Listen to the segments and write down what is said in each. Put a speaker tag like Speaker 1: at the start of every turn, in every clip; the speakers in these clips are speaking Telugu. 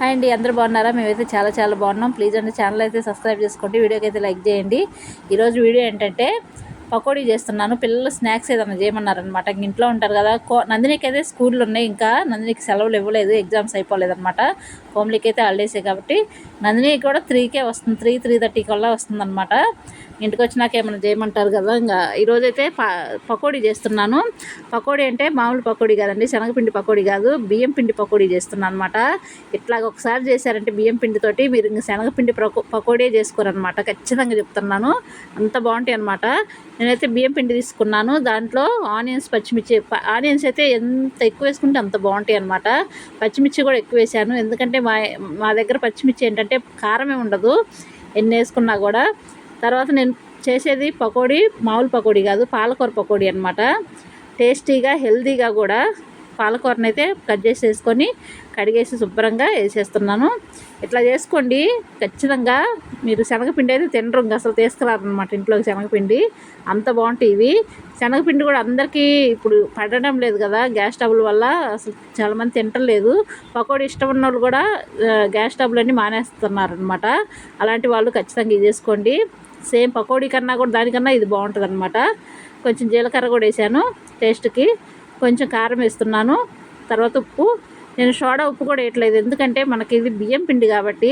Speaker 1: హాయ్ అండి అందరూ బాగున్నారా? మేమైతే చాలా చాలా బాగున్నాం. ప్లీజ్ అండి ఛానల్ అయితే సబ్స్క్రైబ్ చేసుకోండి వీడియోకి అయితే లైక్ చేయండి. ఈరోజు వీడియో ఏంటంటే పకోడీ చేస్తున్నాను. పిల్లలు స్నాక్స్ ఏదైనా చేయమన్నారనమాట ఇంక ఇంట్లో ఉంటారు కదా కో నందినికి అయితే స్కూళ్ళు ఉన్నాయి. ఇంకా నందినికి సెలవులు ఇవ్వలేదు ఎగ్జామ్స్ అయిపోలేదన్నమాట. హోమ్లీకి అయితే హాలిడేసే కాబట్టి నందిని కూడా త్రీకే వస్తుంది త్రీ త్రీ థర్టీ కల్లా వస్తుందన్నమాట. ఇంటికి వచ్చినాక ఏమైనా చేయమంటారు కదా ఇంకా ఈరోజైతే ప పకోడీ చేస్తున్నాను. పకోడీ అంటే మామూలు పకోడీ కాదండి శనగపిండి పకోడీ కాదు బియ్యం పిండి పకోడీ చేస్తున్నాను అనమాట ఇట్లాగ ఒకసారి చేశారంటే బియ్యం పిండితోటి మీరు ఇంక శనగపిండి పకో పకోడీ చేసుకోరనమాట ఖచ్చితంగా చెప్తున్నాను. అంత బాగుంటాయి అనమాట నేనైతే బియ్యం పిండి తీసుకున్నాను. దాంట్లో ఆనియన్స్ పచ్చిమిర్చి ఆనియన్స్ అయితే ఎంత ఎక్కువ వేసుకుంటే అంత బాగుంటాయి అనమాట పచ్చిమిర్చి కూడా ఎక్కువ వేసాను. ఎందుకంటే మా మా దగ్గర పచ్చిమిర్చి ఏంటంటే కారమే ఉండదు. ఎన్ని వేసుకున్నా కూడా తర్వాత నేను చేసేది పకోడీ మామూలు పకోడీ కాదు పాలకూర పకోడీ అనమాట టేస్టీగా హెల్తీగా కూడా పాలకూరని అయితే కట్ చేసి వేసుకొని కడిగేసి శుభ్రంగా వేసేస్తున్నాను. ఇట్లా చేసుకోండి. ఖచ్చితంగా మీరు శనగపిండి అయితే తినరు ఇంకా అసలు తీసుకురారనమాట ఇంట్లోకి శనగపిండి. అంత బాగుంటాయి ఇవి. శనగపిండి కూడా అందరికీ ఇప్పుడు పడడం లేదు కదా గ్యాస్ స్టవ్ల వల్ల అసలు చాలామంది తింటలేదు పకోడీ ఇష్టం ఉన్న వాళ్ళు కూడా గ్యాస్ స్టవ్లన్నీ మానేస్తున్నారు అనమాట అలాంటి వాళ్ళు ఖచ్చితంగా ఇది చేసుకోండి. సేమ్ పకోడీ కన్నా కూడా దానికన్నా ఇది బాగుంటుంది అనమాట కొంచెం జీలకర్ర కూడా వేసాను టేస్ట్కి. కొంచెం కారం వేస్తున్నాను. తర్వాత ఉప్పు. నేను సోడా ఉప్పు కూడా వేయట్లేదు. ఎందుకంటే మనకి ఇది బియ్యం పిండి కాబట్టి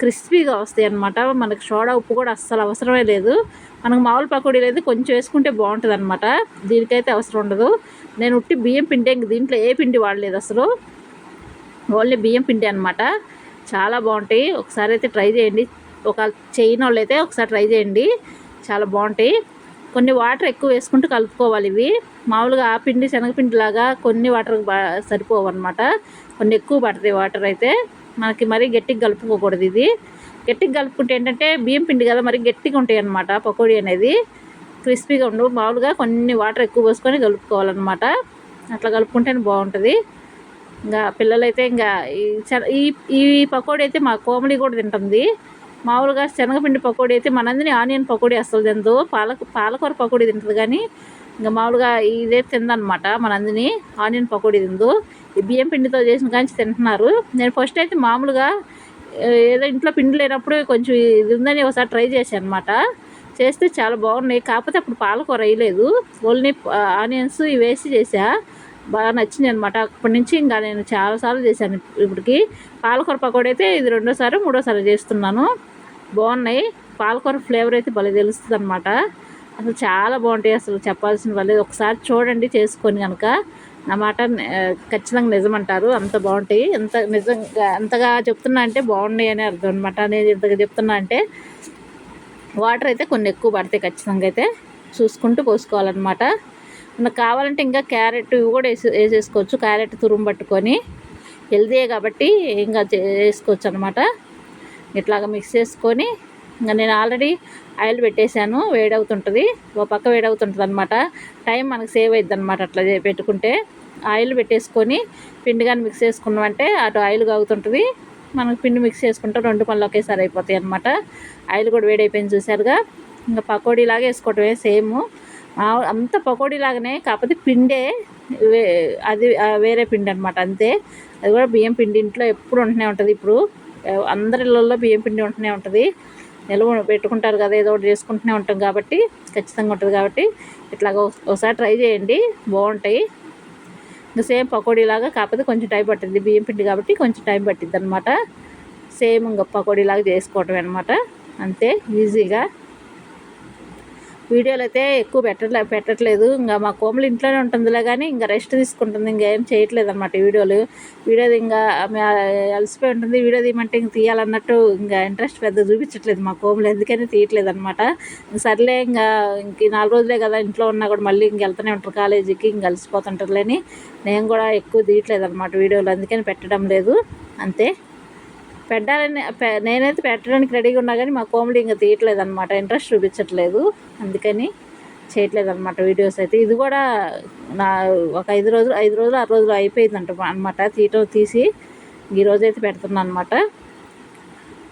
Speaker 1: క్రిస్పీగా వస్తాయి అనమాట మనకి సోడా ఉప్పు కూడా అస్సలు అవసరమే లేదు. మనకు మామూలు పకోడీ లేదు. కొంచెం వేసుకుంటే బాగుంటుంది అనమాట దీనికైతే అవసరం ఉండదు. నేను ఉట్టి బియ్యం పిండి ఇంక దీంట్లో ఏ పిండి వాడలేదు అసలు. ఓన్లీ బియ్యం పిండి అనమాట చాలా బాగుంటాయి. ఒకసారి అయితే ట్రై చేయండి. ఒక చేయని వాళ్ళు అయితే ఒకసారి ట్రై చేయండి. చాలా బాగుంటాయి. కొన్ని వాటర్ ఎక్కువ వేసుకుంటూ కలుపుకోవాలి ఇవి. మామూలుగా ఆ పిండి శనగపిండి లాగా కొన్ని వాటర్ బా సరిపోవు అనమాట కొన్ని ఎక్కువ పడతాయి వాటర్ అయితే. మనకి మరీ గట్టిగా కలుపుకోకూడదు ఇది. గట్టిగా కలుపుకుంటే ఏంటంటే బియ్యం పిండి కదా మరి గట్టిగా ఉంటాయి అనమాట పకోడీ అనేది. క్రిస్పీగా ఉండవు మామూలుగా కొన్ని వాటర్ ఎక్కువ పోసుకొని కలుపుకోవాలన్నమాట. అట్లా కలుపుకుంటేనే బాగుంటుంది. ఇంకా పిల్లలైతే ఇంకా ఈ ఈ ఈ పకోడీ అయితే మా కోమలి కూడా తింటుంది. మామూలుగా శనగపిండి పకోడీ అయితే మనందిని ఆనియన్ పకోడీ అసలు తిందు పాలక పాలకూర పకోడీ తింటుంది కానీ ఇంకా మామూలుగా ఇదే తిందనమాట మనందిని ఆనియన్ పకోడీ తిందు. ఈ బియ్యం పిండితో చేసిన కానీ తింటున్నారు. నేను ఫస్ట్ అయితే మామూలుగా ఏదో ఇంట్లో పిండి లేనప్పుడు కొంచెం ఇది ఉందని ఒకసారి ట్రై చేశాను అనమాట చేస్తే చాలా బాగున్నాయి. కాకపోతే అప్పుడు పాలకూర వేయలేదు. ఓన్లీ ఆనియన్స్ ఇవి వేసి చేసా బాగా నచ్చింది అనమాట అప్పటి నుంచి ఇంకా నేను చాలాసార్లు చేశాను ఇప్పటికి. పాలకూర పకోడీ అయితే ఇది రెండోసారి మూడోసారి చేస్తున్నాను. బాగున్నాయి. పాలకూర ఫ్లేవర్ అయితే భలే తెలుస్తుంది అనమాట అసలు చాలా బాగుంటాయి అసలు చెప్పాల్సిన వాళ్ళే. ఒకసారి చూడండి చేసుకొని కనుక నా మాట ఆ, ఖచ్చితంగా నిజమంటారు. అంత బాగుంటాయి. ఎంత నిజంగా అంతగా చెప్తున్నా అంటే బాగున్నాయి అని అర్థం అనమాట నేను ఇంతగా చెప్తున్నా అంటే వాటర్ అయితే కొన్ని ఎక్కువ పడతాయి ఖచ్చితంగా అయితే. చూసుకుంటూ పోసుకోవాలన్నమాట. మనకు కావాలంటే ఇంకా క్యారెట్ ఇవి కూడా వేసి వేసేసుకోవచ్చు. క్యారెట్ తురుము పట్టుకొని. హెల్దీయే కాబట్టి ఇంకా చే- వేసుకోవచ్చు అనమాట ఇట్లాగా మిక్స్ చేసుకొని ఇంకా నేను ఆల్రెడీ ఆయిల్ పెట్టేశాను వేడవుతుంటుంది. ఒక పక్క వేడవుతుంటుంది అనమాట టైం మనకు సేవ్ అవుతుంది అనమాట అట్లా పెట్టుకుంటే. ఆయిల్ పెట్టేసుకొని పిండి కానీ మిక్స్ చేసుకున్నామంటే అటు ఆయిల్ కాగుతుంటుంది. మనకు పిండి మిక్స్ చేసుకుంటే రెండు పనులు ఒకేసారి అయిపోతాయి అనమాట ఆయిల్ కూడా వేడైపోయింది చూసారుగా ఇంకా పకోడీ లాగా వేసుకోవటమే సేమ్. అంత పకోడీ లాగానే కాకపోతే పిండే వే- అది వేరే పిండి అనమాట అంతే. అది కూడా బియ్యం పిండి ఇంట్లో ఎప్పుడు ఉంటూనే ఉంటుంది ఇప్పుడు. అందరి ఇళ్ళల్లో బియ్యం పిండి ఉంటూనే ఉంటుంది. నిల్వ పెట్టుకుంటారు కదా ఏదో ఒకటి చేసుకుంటూనే ఉంటాం కాబట్టి ఖచ్చితంగా ఉంటుంది కాబట్టి ఇట్లాగ ఒకసారి ట్రై చేయండి బాగుంటాయి. ఇంకా సేమ్ పకోడీలాగా కాకపోతే కొంచెం టైం పట్టింది బియ్యం పిండి కాబట్టి కొంచెం టైం పట్టింది అనమాట సేమ్ ఇంకా పకోడీ లాగా చేసుకోవటం అనమాట అంతే ఈజీగా. వీడియోలు అయితే ఎక్కువ పెట్టట్లే పెట్టట్లేదు. ఇంకా మా కోమలు ఇంట్లోనే ఉంటుందిలే కానీ ఇంకా రెస్ట్ తీసుకుంటుంది. ఇంకా ఏం చేయట్లేదు అనమాట వీడియోలు. వీడియో ఇంకా అలసిపోయి ఉంటుంది. వీడియో తీయమంటే ఇంక తీయాలన్నట్టు ఇంకా ఇంట్రెస్ట్ పెద్ద చూపించట్లేదు మా కోమలు. ఎందుకని తీయట్లేదు అనమాట సర్లే ఇంకా ఇంక నాలుగు రోజులే కదా ఇంట్లో ఉన్నా కూడా మళ్ళీ ఇంక వెళ్తూనే ఉంటారు కాలేజీకి. ఇంక అలసిపోతుంటారులేని. నేను కూడా ఎక్కువ తీయట్లేదు అనమాట వీడియోలు. అందుకని పెట్టడం లేదు. అంతే. పెట్టాలని నేనైతే పెట్టడానికి రెడీగా ఉన్నా కానీ మా కోమడి ఇంకా తీయట్లేదు అనమాట ఇంట్రెస్ట్ చూపించట్లేదు. అందుకని చేయట్లేదు అనమాట వీడియోస్ అయితే. ఇది కూడా నా ఒక ఐదు రోజులు ఐదు రోజులు ఆరు రోజులు అయిపోయిందంట అనమాట తీయటం తీసి. ఈ రోజు అయితే పెడుతున్నాను అనమాట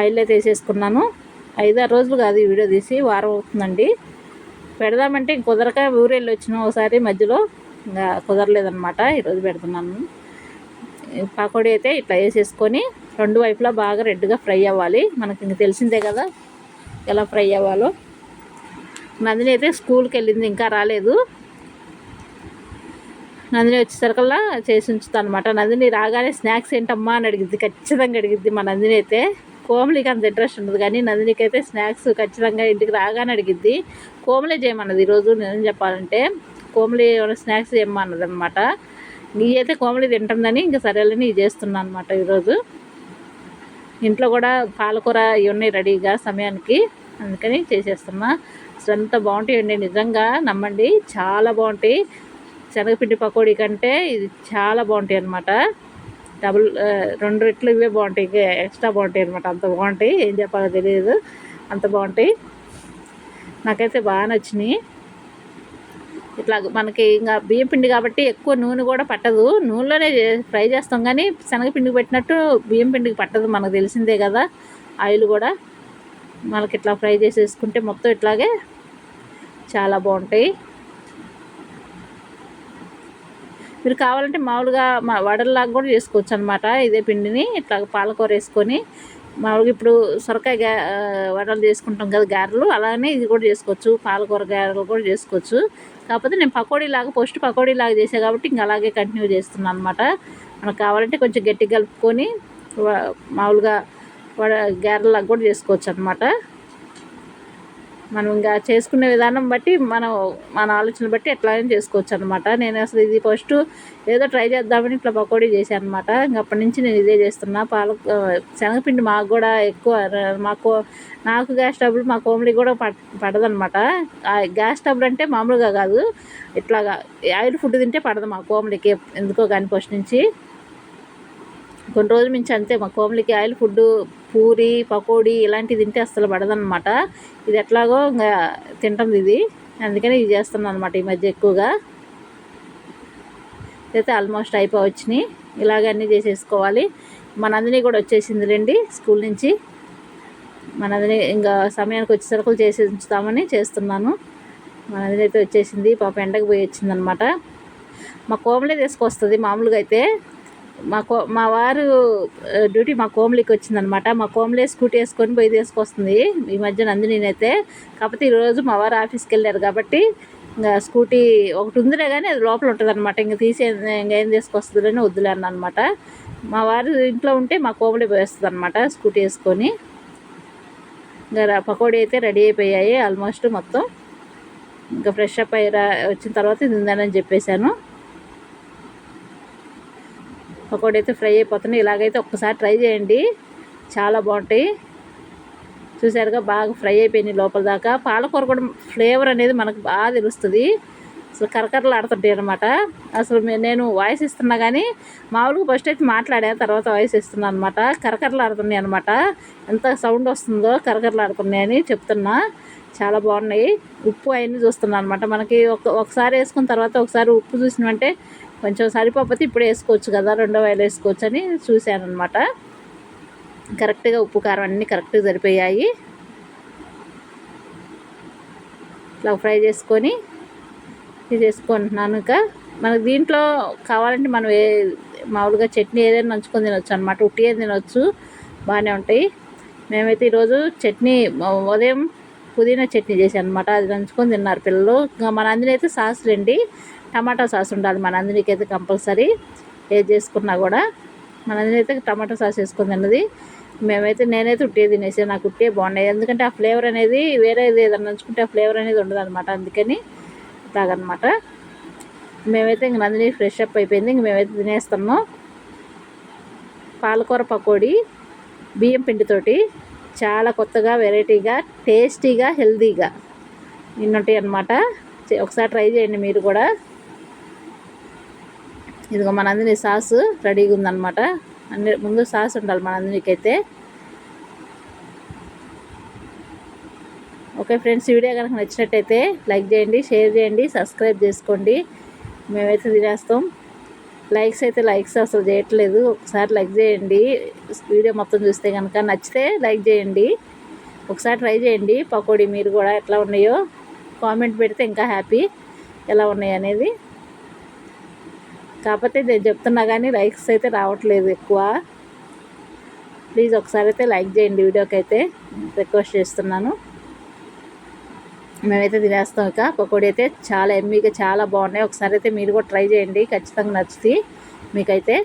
Speaker 1: ఆయిల్ అయితే వేసేసుకున్నాను ఐదు ఆరు రోజులు కాదు ఈ వీడియో తీసి వారం అవుతుందండి. పెడదామంటే ఇంక కుదరక ఊరెళ్ళి వచ్చిన ఒకసారి మధ్యలో. ఇంకా కుదరలేదనమాట ఈరోజు పెడుతున్నాను. పకోడీ అయితే ఇట్లా వేసేసుకొని రెండు వైపులా బాగా రెడ్గా ఫ్రై అవ్వాలి. మనకి ఇంక తెలిసిందే కదా ఎలా ఫ్రై అవ్వాలో. నందిని అయితే స్కూల్కి వెళ్ళింది ఇంకా రాలేదు. నందిని వచ్చేసరికల్లా చేసి ఉంచుతాను అనమాట నందిని రాగానే స్నాక్స్ ఏంటమ్మా అని అడిగిద్ది ఖచ్చితంగా అడిగిద్ది మా నందిని అయితే. కోమలికి అంత ఇంట్రెస్ట్ ఉండదు కానీ నందినికి అయితే స్నాక్స్ ఖచ్చితంగా ఇంటికి రాగానే అడిగిద్ది. కోమలే చేయమన్నది ఈరోజు నేను చెప్పాలంటే. కోమలి స్నాక్స్ చేయమన్నది అనమాట నీ అయితే కోమలి తింటుందని ఇంకా సరేలని ఇది చేస్తున్నాను అనమాట ఈరోజు ఇంట్లో కూడా పాలకూర ఇవి ఉన్నాయి రెడీగా సమయానికి. అందుకని చేసేస్తున్నా. అసలు ఎంత బాగుంటాయండి నిజంగా నమ్మండి. చాలా బాగుంటాయి. శనగపిండి పకోడీ కంటే ఇది చాలా బాగుంటాయి అనమాట డబుల్ రెండు రెట్లు ఇవే బాగుంటాయి. ఎక్స్ట్రా బాగుంటాయి అనమాట అంత బాగుంటాయి. ఏం చెప్పాలో తెలియదు అంత బాగుంటాయి. నాకైతే బాగా నచ్చినాయి. ఇట్లా మనకి ఇంకా బియ్యం పిండి కాబట్టి ఎక్కువ నూనె కూడా పట్టదు. నూనెలోనే ఫ్రై చేస్తాం కానీ శనగపిండికి పెట్టినట్టు బియ్యం పిండికి పట్టదు. మనకు తెలిసిందే కదా ఆయిల్ కూడా. మనకి ఇట్లా ఫ్రై చేసేసుకుంటే మొత్తం ఇట్లాగే చాలా బాగుంటాయి. మీరు కావాలంటే మామూలుగా మా వడల్లాగా కూడా చేసుకోవచ్చు అనమాట ఇదే పిండిని ఇట్లా పాలకూర వేసుకొని మామూలుగా ఇప్పుడు సొరకాయ గా వడలు చేసుకుంటాం కదా గారెలు. అలానే ఇది కూడా చేసుకోవచ్చు. పాలకూర గారెలు కూడా చేసుకోవచ్చు. కాకపోతే నేను పకోడీలాగా పోస్ట్ పకోడీలాగా పకోడీ లాగా చేసా కాబట్టి ఇంకా అలాగే కంటిన్యూ చేస్తున్నాను అనమాట మనకు కావాలంటే కొంచెం గట్టి కలుపుకొని మామూలుగా వడ గారెలాగా కూడా చేసుకోవచ్చు అనమాట మనం ఇంకా చేసుకునే విధానం బట్టి మనం మన ఆలోచన బట్టి ఎట్లాగైనా చేసుకోవచ్చు అనమాట నేను అసలు ఇది ఫస్ట్ ఏదో ట్రై చేద్దామని ఇట్లా పకోడీ చేశాను అనమాట ఇంక అప్పటి నుంచి నేను ఇదే చేస్తున్నా. పాల శనగపిండి మాకు కూడా ఎక్కువ మాకు నాకు గ్యాస్ స్టవ్లు మా కోమలి కూడా పట్ పడదనమాట గ్యాస్ స్టవ్లు అంటే మామూలుగా కాదు. ఇట్లాగా ఆయిల్ ఫుడ్ తింటే పడదు మా కోమలికి ఎందుకో కానీ ఫస్ట్ నుంచి. కొన్ని రోజుల నుంచి అంతే మా కోమలికి ఆయిల్ ఫుడ్ పూరి పకోడీ ఇలాంటివి తింటే అస్సలు పడదనమాట ఇది ఎట్లాగో ఇంకా తింటుంది ఇది. అందుకని ఇది చేస్తున్నాను అనమాట ఈ మధ్య ఎక్కువగా. అయితే ఆల్మోస్ట్ అయిపోవచ్చినాయి. ఇలాగ అన్నీ చేసేసుకోవాలి. మనందరినీ కూడా వచ్చేసింది రండి స్కూల్ నుంచి. మా ఇంకా సమయానికి వచ్చేసరికి చేసి ఉంచుతామని చేస్తున్నాను. మా అయితే వచ్చేసింది. పాప ఎండకు పోయి వచ్చిందనమాట మా కోమలే తీసుకొస్తుంది మామూలుగా అయితే. మా కో మా వారు డ్యూటీ మా కోమలికి వచ్చిందనమాట. మా కోమలే స్కూటీ వేసుకొని పోయి తీసుకొస్తుంది. ఈ మధ్య నందినైతే కాకపోతే ఈరోజు మా వారు ఆఫీస్కి వెళ్ళారు కాబట్టి ఇంకా స్కూటీ ఒకటి ఉందిలే కానీ అది లోపల ఉంటుంది అనమాట ఇంకా తీసే ఇంకా ఏం తీసుకొస్తుందని వద్దులే అనమాట మా వారు ఇంట్లో ఉంటే మా కోమలి పోయేస్తుంది అనమాట స్కూటీ వేసుకొని. ఇంకా పకోడీ అయితే రెడీ అయిపోయాయి ఆల్మోస్ట్ మొత్తం. ఇంకా ఫ్రెష్ అప్ అయ్యి వచ్చిన తర్వాత తిందానని చెప్పేశాను. పకోడీ అయితే ఫ్రై అయిపోతున్నాయి. ఇలాగైతే ఒక్కసారి ట్రై చేయండి. చాలా బాగుంటాయి. చూసారుగా బాగా ఫ్రై అయిపోయినాయి లోపల దాకా. పాలకూర కూడా ఫ్లేవర్ అనేది మనకు బాగా తెలుస్తుంది. అసలు కరకరలు ఆడుతుంటాయి అనమాట అసలు నేను వాయిస్ ఇస్తున్నా కానీ మామూలుగా ఫస్ట్ అయితే మాట్లాడాను తర్వాత వాయిస్ ఇస్తున్నాను అనమాట కరకరలు ఆడుతున్నాయి అనమాట ఎంత సౌండ్ వస్తుందో కరకరలు ఆడుతున్నాయి అని చెప్తున్నా. చాలా బాగున్నాయి. ఉప్పు అవన్నీ చూస్తున్నాను అనమాట మనకి ఒక ఒకసారి వేసుకున్న తర్వాత ఒకసారి ఉప్పు చూసినామంటే కొంచెం సరిపోతే ఇప్పుడు వేసుకోవచ్చు కదా రెండో వేలు వేసుకోవచ్చు అని చూశాను అనమాట కరెక్ట్గా ఉప్పు కారం అన్నీ కరెక్ట్గా సరిపోయాయి. ఇట్లా ఫ్రై చేసుకొని ఇది చేసుకుంటున్నాను ఇంకా. మనకు దీంట్లో కావాలంటే మనం ఏ మామూలుగా చట్నీ ఏదైనా నంచుకొని తినొచ్చు అనమాట ఉట్టి ఏది తినొచ్చు బాగానే ఉంటాయి. మేమైతే ఈరోజు చట్నీ ఉదయం పుదీనా చట్నీ చేశాను అనమాట అది నంచుకొని తిన్నారు పిల్లలు. ఇంకా మన అయితే సాస్ రండి. టమాటా సాస్ ఉండాలి. మన అందరికి అయితే కంపల్సరీ ఏది చేసుకున్నా కూడా మన అయితే టమాటా సాస్ వేసుకుని తిన్నది. మేమైతే నేనైతే ఉట్టే తినేసి. నాకు ఉట్టే బాగున్నాయి. ఎందుకంటే ఆ ఫ్లేవర్ అనేది వేరేది ఏదైనా నంచుకుంటే ఆ ఫ్లేవర్ అనేది ఉండదు అనమాట అందుకని తాగనమాట మేమైతే ఇంక నందిని ఫ్రెష్ అప్ అయిపోయింది. ఇంక మేమైతే తినేస్తాము పాలకూర పకోడీ బియ్యం పిండితోటి చాలా కొత్తగా వెరైటీగా టేస్టీగా హెల్తీగా ఇన్నుంటాయి అనమాట ఒకసారి ట్రై చేయండి మీరు కూడా. ఇదిగో మనందరి సాస్ రెడీగా ఉందన్నమాట. అన్ని ముందు సాస్ ఉండాలి మనందరికి ఓకే ఫ్రెండ్స్ వీడియో కనుక నచ్చినట్టయితే లైక్ చేయండి షేర్ చేయండి సబ్స్క్రైబ్ చేసుకోండి. మేమైతే తినేస్తాం లైక్స్ అయితే లైక్స్ అసలు చేయట్లేదు. ఒకసారి లైక్ చేయండి. వీడియో మొత్తం చూస్తే కనుక నచ్చితే లైక్ చేయండి. ఒకసారి ట్రై చేయండి. పకోడీ మీరు కూడా ఎట్లా ఉన్నాయో కామెంట్ పెడితే ఇంకా హ్యాపీ. ఎలా ఉన్నాయి అనేది. కాకపోతే నేను చెప్తున్నా కానీ లైక్స్ అయితే రావట్లేదు ఎక్కువ. ప్లీజ్ ఒకసారి అయితే లైక్ చేయండి వీడియోకి అయితే రిక్వెస్ట్ చేస్తున్నాను. మేమైతే తినేస్తాం ఇక. పకోడీ అయితే చాలా ఎమ్మీగా చాలా బాగున్నాయి. ఒకసారి అయితే మీరు కూడా ట్రై చేయండి. ఖచ్చితంగా నచ్చుతాయి. మీకైతే